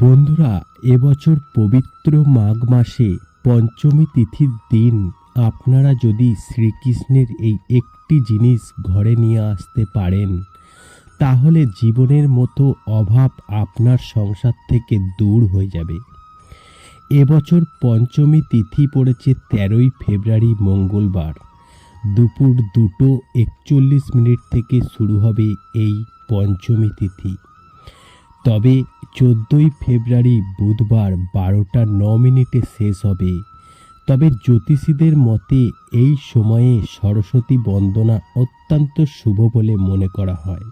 বন্ধুরা, এবছর পবিত্র মাঘ মাসে পঞ্চমী তিথির দিন। আপনারা যদি শ্রীকৃষ্ণের এই একটি জিনিস ঘরে নিয়ে আসতে পারেন, তাহলে জীবনের মতো অভাব আপনার সংসার থেকে দূর হয়ে যাবে। এবছর পঞ্চমী তিথি পড়েছে তেরোই ফেব্রুয়ারি, মঙ্গলবার। দুপুর দুটো একচল্লিশ মিনিট থেকে শুরু হবে এই পঞ্চমী তিথি। তবে চোদ্দোই ফেব্রুয়ারি বুধবার বারোটা ন মিনিটে শেষ হবে। তবে জ্যোতিষীদের মতে এই সময়ে সরস্বতী বন্দনা অত্যন্ত শুভ বলে মনে করা হয়।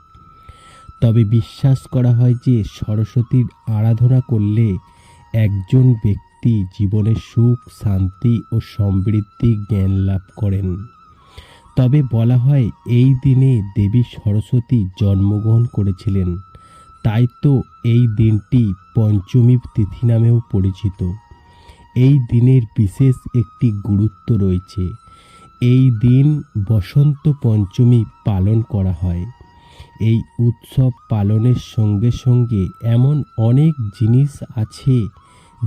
তবে বিশ্বাস করা হয় যে সরস্বতীর আরাধনা করলে একজন ব্যক্তি জীবনে সুখ, শান্তি ও সমৃদ্ধি জ্ঞান লাভ করেন। তবে বলা হয় এই দিনে দেবী সরস্বতী জন্মগ্রহণ করেছিলেন। তাই তো এই দিনটি পঞ্চমী তিথি নামেও পরিচিত। এই দিনের বিশেষ একটি গুরুত্ব রয়েছে। এই দিন বসন্ত পঞ্চমী পালন করা হয়। এই উৎসব পালনের সঙ্গে সঙ্গে এমন অনেক জিনিস আছে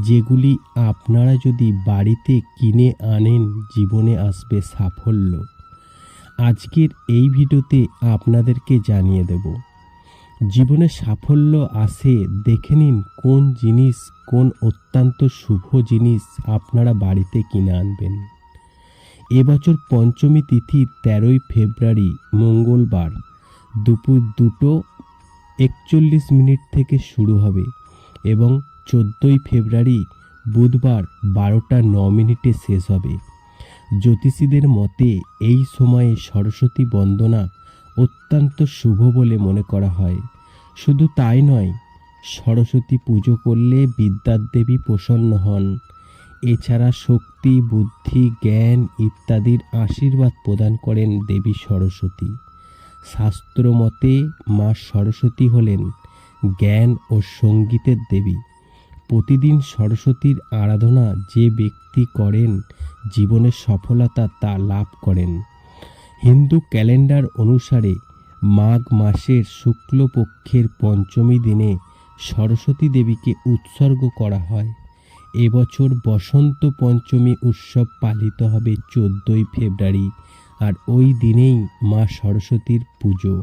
যেগুলি আপনারা যদি বাড়িতে কিনে আনেন, জীবনে আসবে সাফল্য। আজকের এই ভিডিওতে আপনাদেরকে জানিয়ে দেব। জীবনে সাফল্য আসে, দেখে নিন কোন জিনিস, কোন অত্যন্ত শুভ জিনিস আপনারা বাড়িতে কিনে আনবেন। এবছর পঞ্চমী তিথি তেরোই ফেব্রুয়ারি, মঙ্গলবার। দুপুর দুটো একচল্লিশ মিনিট থেকে শুরু হবে এবং চোদ্দোই ফেব্রুয়ারি বুধবার বারোটা ন মিনিটে শেষ হবে। জ্যোতিষীদের মতে এই সময়ে সরস্বতী বন্দনা অত্যন্ত শুভ বলে মনে করা হয়। শুধু তাই নয়, সরস্বতী পুজো করলে বিদ্যার দেবী প্রসন্ন হন। এছাড়া শক্তি, বুদ্ধি, জ্ঞান ইত্যাদির আশীর্বাদ প্রদান করেন দেবী সরস্বতী। শাস্ত্র মতে মা সরস্বতী হলেন জ্ঞান ও সঙ্গীতের দেবী। প্রতিদিন সরস্বতীর আরাধনা যে ব্যক্তি করেন, জীবনের সফলতা তা লাভ করেন। হিন্দু ক্যালেন্ডার অনুসারে মাঘ মাসের শুক্লপক্ষের পঞ্চমী দিনে সরস্বতী দেবীকে উৎসর্গ করা হয়। এবছর বসন্ত পঞ্চমী উৎসব পালিত হবে চোদ্দোই ফেব্রুয়ারি আর ওই দিনেই মা সরস্বতীর পুজো।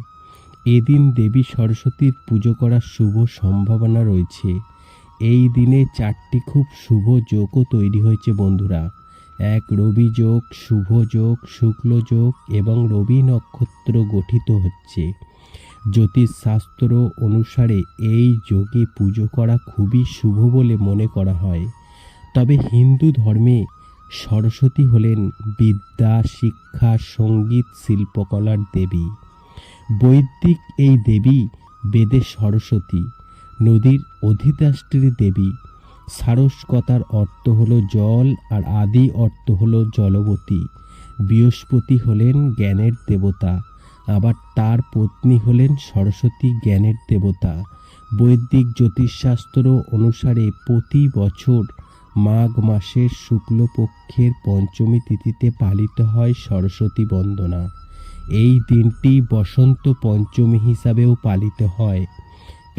এদিন দেবী সরস্বতীর পুজো করার শুভ সম্ভাবনা রয়েছে। এই দিনে চারটি খুব শুভ যোগও তৈরি হয়েছে বন্ধুরা। এক রবি যোগ, শুভ যোগ, শুক্ল যোগ এবং রবি নক্ষত্র গঠিত হচ্ছে। জ্যোতিষশাস্ত্র অনুসারে এই যোগে পুজো করা খুবই শুভ বলে মনে করা হয়। তবে হিন্দু ধর্মে সরস্বতী হলেন বিদ্যা, শিক্ষা, সংগীত, শিল্পকলার দেবী। বৈদিক এই দেবী বেদে সরস্বতী, নদীর অধিদাত্রী দেবী। সারস্বতার অর্থ হলো জল আর আদি অর্থ হলো জলবতী। বৃহস্পতি হলেন জ্ঞানের দেবতা, আবার তার পত্নী হলেন সরস্বতী জ্ঞানের দেবতা। বৈদিক জ্যোতিষশাস্ত্র অনুসারে প্রতি বছর মাঘ মাসের শুক্লপক্ষের পঞ্চমী তিথিতে পালিত হয় সরস্বতী বন্দনা। এই দিনটি বসন্ত পঞ্চমী হিসাবেও পালিত হয়।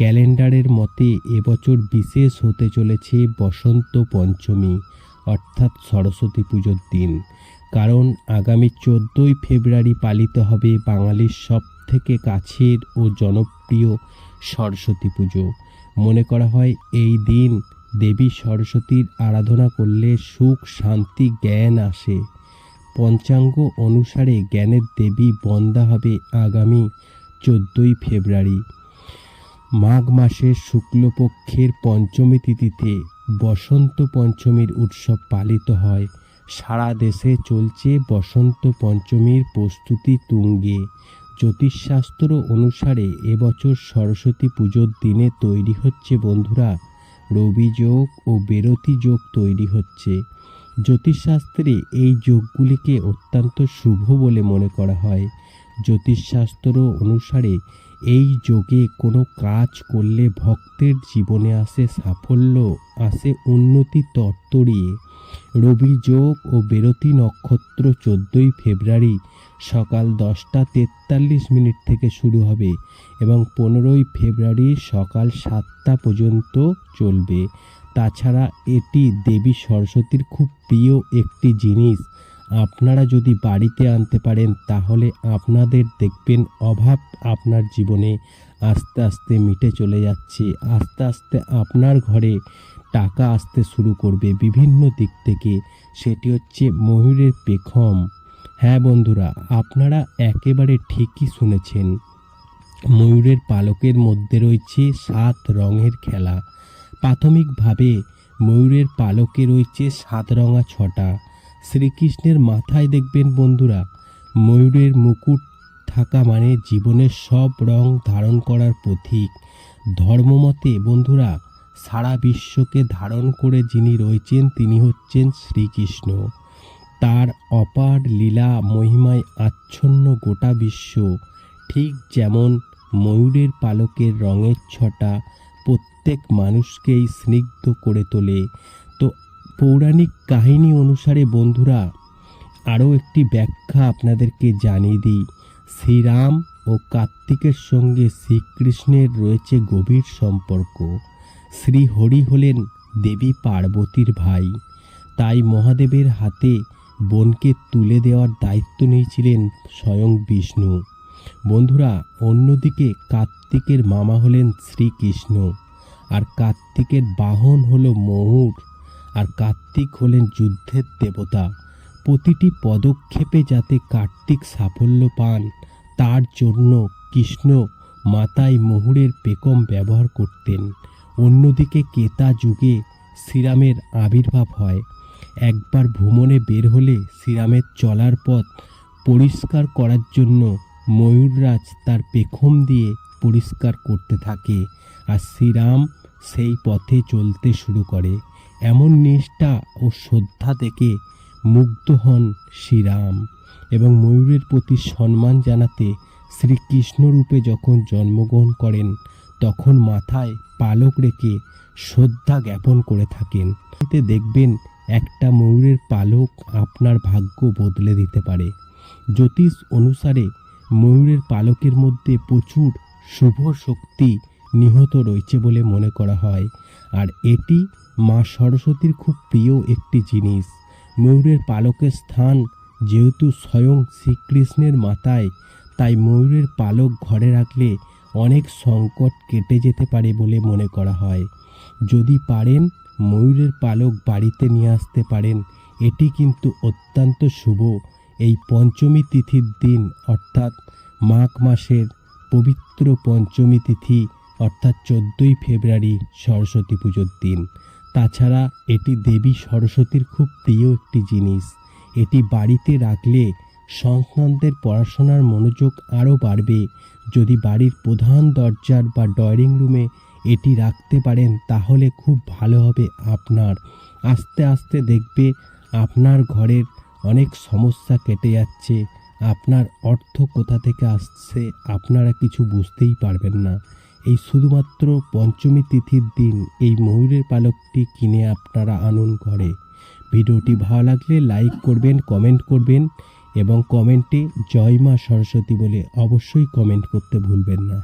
ক্যালেন্ডারের মতে এবছর বিশেষ হতে চলেছে বসন্ত পঞ্চমী, অর্থাৎ সরস্বতী পুজোর দিন। কারণ আগামী চোদ্দোই ফেব্রুয়ারি পালিত হবে বাঙালির সব থেকে কাছের ও জনপ্রিয় সরস্বতী পুজো। মনে করা হয় এই দিন দেবী সরস্বতীর আরাধনা করলে সুখ, শান্তি, জ্ঞান আসে। পঞ্চাঙ্গ অনুসারে জ্ঞানের দেবী বন্দা হবে আগামী চোদ্দোই ফেব্রুয়ারি। মাঘ মাসের শুক্লপক্ষের পঞ্চমী তিথিতে বসন্ত পঞ্চমীর উৎসব পালিত হয়। সারা দেশে চলছে বসন্ত পঞ্চমীর প্রস্তুতি তুঙ্গে। জ্যোতিষশাস্ত্র অনুসারে এবছর সরস্বতী পুজোর দিনে তৈরি হচ্ছে বন্ধুরা, রবি যোগ ও বেরতি যোগ তৈরি হচ্ছে। জ্যোতিষশাস্ত্রে এই যোগগুলিকে অত্যন্ত শুভ বলে মনে করা হয়। জ্যোতিষশাস্ত্র অনুসারে এই যোগে কোনো কাজ করলে ভক্তের জীবনে আসে সাফল্য, আসে উন্নতি তত্তরিয়ে রবি যোগ ও বেরতি নক্ষত্র চোদ্দোই ফেব্রুয়ারি সকাল দশটা তেতাল্লিশ মিনিট থেকে শুরু হবে এবং পনেরোই ফেব্রুয়ারি সকাল সাতটা পর্যন্ত চলবে। তাছাড়া এটি দেবী সরস্বতীর খুব প্রিয় একটি জিনিস আপনারা যদি বাড়িতে আনতে পারেন, তাহলে আপনাদের দেখবেন অভাব আপনার জীবনে আস্তে আস্তে মিটে চলে যাচ্ছে। আস্তে আস্তে আপনার ঘরে টাকা আসতে শুরু করবে বিভিন্ন দিক থেকে। সেটি হচ্ছে ময়ূরের পেখম। হ্যাঁ বন্ধুরা, আপনারা একেবারে ঠিকই শুনেছেন। ময়ূরের পালকের মধ্যে রয়েছে সাত রঙের খেলা। প্রাথমিকভাবে ময়ূরের পালকে রয়েছে সাত রঙা ছটা। শ্রীকৃষ্ণের মাথায় দেখবেন বন্ধুরা, ময়ূরের মুকুট থাকা মানে জীবনের সব রং ধারণ করার প্রতীক। ধর্মমতে বন্ধুরা, সারা বিশ্বকে ধারণ করে যিনি রয়েছেন তিনি হচ্ছেন শ্রীকৃষ্ণ। তার অপার লীলা মহিমায় আচ্ছন্ন গোটা বিশ্ব। ঠিক যেমন ময়ূরের পালকের রঙের ছটা প্রত্যেক মানুষকেই স্নিগ্ধ করে তোলে। পৌরাণিক কাহিনী অনুসারে বন্ধুরা, আরও একটি ব্যাখ্যা আপনাদেরকে জানিয়ে দিই। শ্রীরাম ও কার্তিকের সঙ্গে শ্রীকৃষ্ণের রয়েছে গভীর সম্পর্ক। শ্রীহরি হলেন দেবী পার্বতীর ভাই। তাই মহাদেবের হাতে বোনকে তুলে দেওয়ার দায়িত্ব নিয়েছিলেন স্বয়ং বিষ্ণু। বন্ধুরা, অন্যদিকে কার্তিকের মামা হলেন শ্রীকৃষ্ণ। আর কার্তিকের বাহন হলো ময়ূর আর কার্তিক হলেন যুদ্ধের দেবতা। প্রতিটি পদক্ষেপে যাতে কার্তিক সাফল্য পান, তার জন্য কৃষ্ণ মাতায় মহুরের পেকম ব্যবহার করতেন। অন্যদিকে কেতা যুগে শ্রীরামের আবির্ভাব হয়। একবার ভ্রমণে বের হলে শ্রীরামের চলার পথ পরিষ্কার করার জন্য ময়ূররাজ তার পেখম দিয়ে পরিষ্কার করতে থাকে। আর শ্রীরাম সেই পথে চলতে শুরু করে। এমন নিষ্ঠা ও শ্রদ্ধা দেখে মুগ্ধ হন শ্রীরাম এবং ময়ূরের প্রতি সম্মান জানাতে শ্রীকৃষ্ণ রূপে যখন জন্মগ্রহণ করেন, তখন মাথায় পালক রেখে শ্রদ্ধা জ্ঞাপন করে থাকেন। এতে দেখবেন একটা ময়ূরের পালক আপনার ভাগ্য বদলে দিতে পারে। জ্যোতিষ অনুসারে ময়ূরের পালকের মধ্যে প্রচুর শুভ শক্তি নিহত রয়েছে বলে মনে করা হয়, আর এটি মা সরস্বতীর খুব প্রিয় একটি জিনিস। ময়ূরের পালকের স্থান যেহেতু স্বয়ং শ্রীকৃষ্ণের মাথায়, তাই ময়ূরের পালক ঘরে রাখলে অনেক সংকট কেটে যেতে পারে বলে মনে করা হয়। যদি পারেন, ময়ূরের পালক বাড়িতে নিয়ে আসতে পারেন। এটি কিন্তু অত্যন্ত শুভ। এই পঞ্চমী তিথির দিন, অর্থাৎ মাঘ মাসের পবিত্র পঞ্চমী তিথি, অর্থাৎ চোদ্দোই ফেব্রুয়ারি সরস্বতী পুজোর দিন। তাছাড়া এটি দেবী সরস্বতীর খুব প্রিয় একটি জিনিস। এটি বাড়িতে রাখলে সন্তানদের পড়াশোনার মনোযোগ আরও বাড়বে। যদি বাড়ির প্রধান দরজার বা ড্রয়িং রুমে এটি রাখতে পারেন, তাহলে খুব ভালো হবে আপনার। আস্তে আস্তে দেখবে আপনার ঘরের অনেক সমস্যা কেটে যাচ্ছে। আপনার অর্থ কোথা থেকে আসছে আপনারা কিছু বুঝতেই পারবেন না। এই শুধুমাত্র পঞ্চমী তিথির দিন এই ময়ূরের পালকটি কিনে আপনারা আনুন ঘরে। ভিডিওটি ভালো লাগলে লাইক করবেন, কমেন্ট করবেন এবং কমেন্টে জয় মা সরস্বতী বলে অবশ্যই কমেন্ট করতে ভুলবেন না।